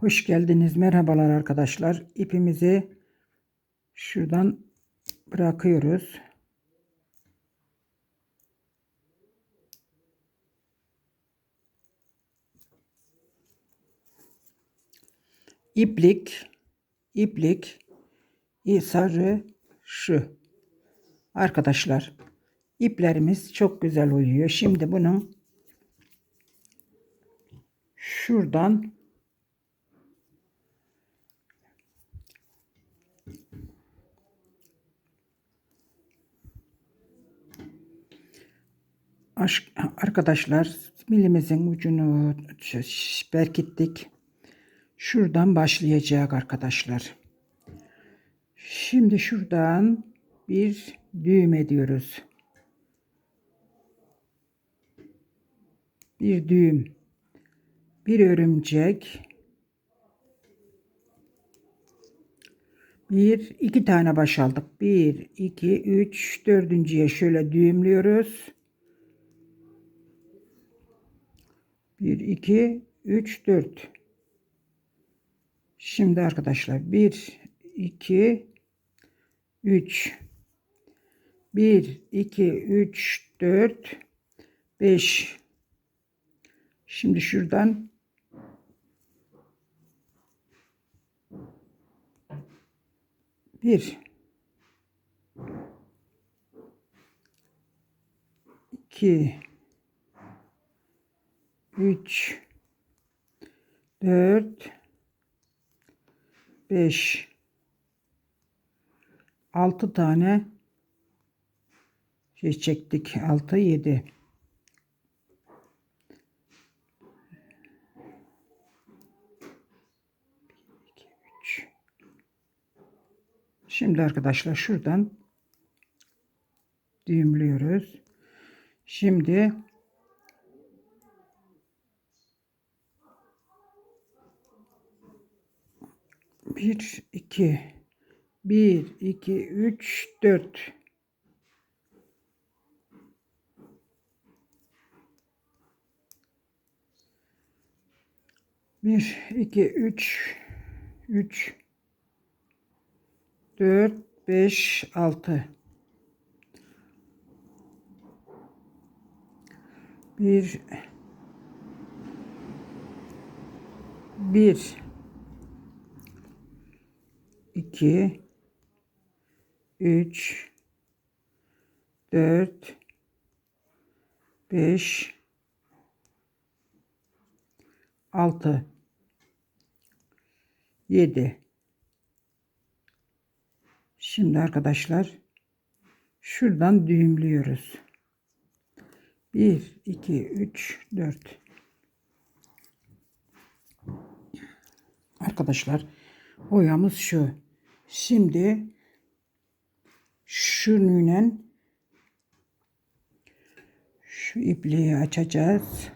Hoş geldiniz. Merhabalar arkadaşlar. İpimizi şuradan bırakıyoruz. İplik, iplik, sarı, şu. Arkadaşlar, iplerimiz çok güzel uyuyor. Şimdi bunu şuradan Arkadaşlar milimizin ucunu berkittik. Şuradan başlayacak arkadaşlar. Şimdi şuradan bir düğüm ediyoruz. Bir düğüm. Bir örümcek. Bir, iki tane baş aldık. Bir, iki, üç, dördüncüye şöyle düğümlüyoruz. 1, 2, 3, 4. Şimdi arkadaşlar 1, 2, 3. 1, 2, 3, 4, 5. Şimdi şuradan bir, iki, 3 4 5 6 tane şey çektik. 6 7 Şimdi arkadaşlar şuradan düğümlüyoruz. Şimdi Bir, iki, bir, iki, üç, dört. Bir, iki, üç, üç, dört, beş, altı. Bir, bir, 2 3 4 5 6 7 Şimdi arkadaşlar şuradan düğümlüyoruz. 1 2 3 4 Arkadaşlar boyamız şu. Şimdi şununla şu ipliği açacağız.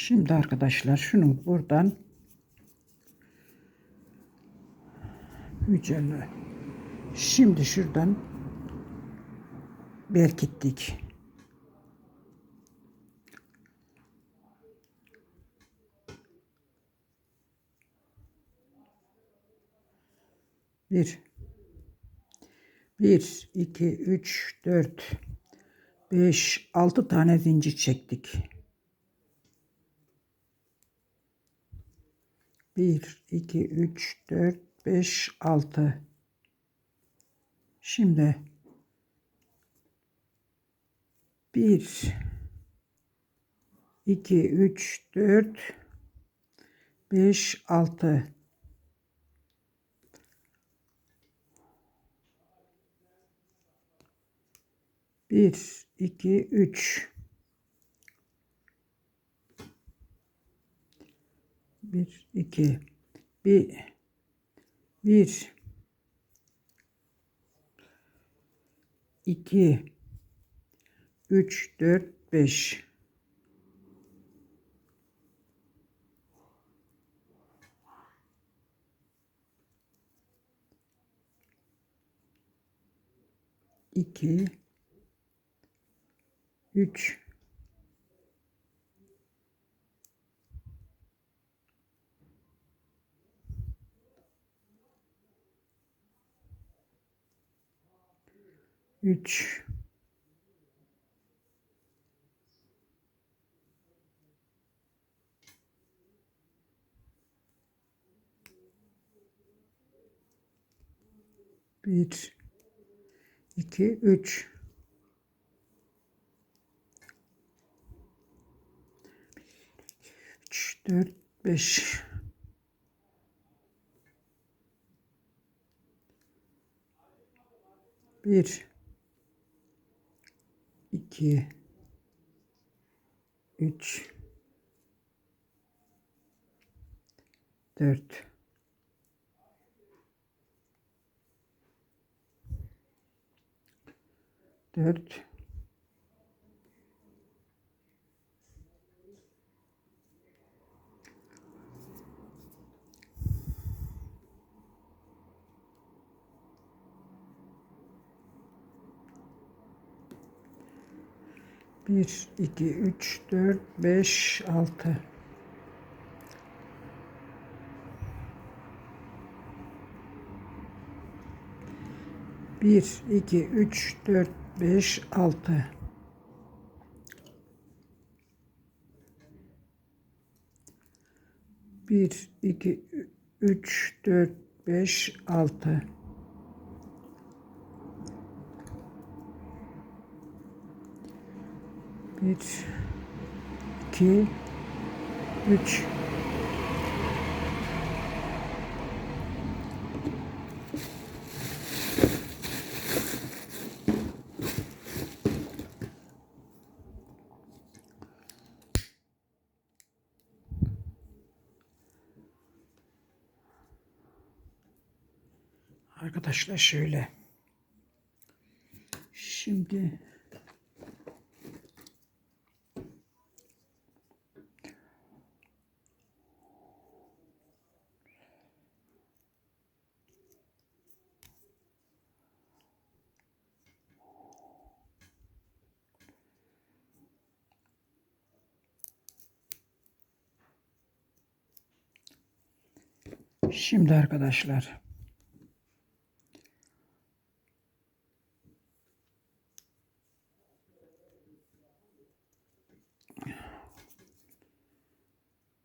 Şimdi arkadaşlar şunu buradan Yücelle. Şimdi şuradan berkittik. Bir. 1, 2, 3, 4, 5, 6 tane zincir çektik. 1, 2, 3, 4, 5, 6. Şimdi 1, 2, 3, 4, 5, 6. Bir, iki, üç. Bir, iki, bir, bir, iki, üç, dört, beş. İki, üç, üç, bir, iki, üç. Üç, dört, beş. Bir, iki, üç, dört, dört, bir, iki, üç, dört, beş, altı. Bir, iki, üç, dört, beş, altı. Bir, iki, üç, dört, beş, altı. Bir, iki, üç. Arkadaşlar şöyle. Şimdi Şimdi arkadaşlar.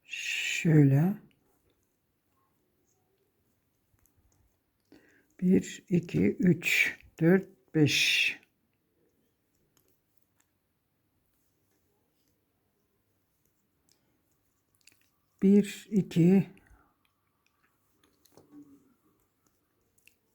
Şöyle. Bir iki üç dört beş. Bir iki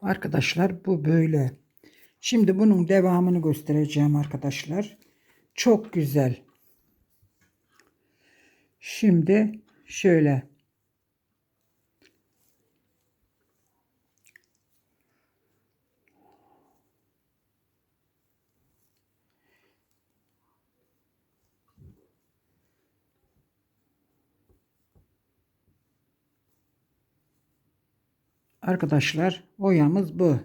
Arkadaşlar bu böyle. Şimdi bunun devamını göstereceğim arkadaşlar. Çok güzel. Şimdi şöyle Arkadaşlar oyamız bu.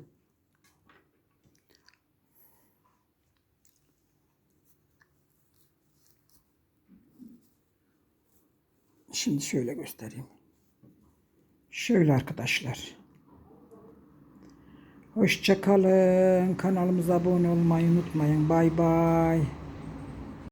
Şimdi şöyle göstereyim. Şöyle arkadaşlar. Hoşça kalın. Kanalımıza abone olmayı unutmayın. Bay bay.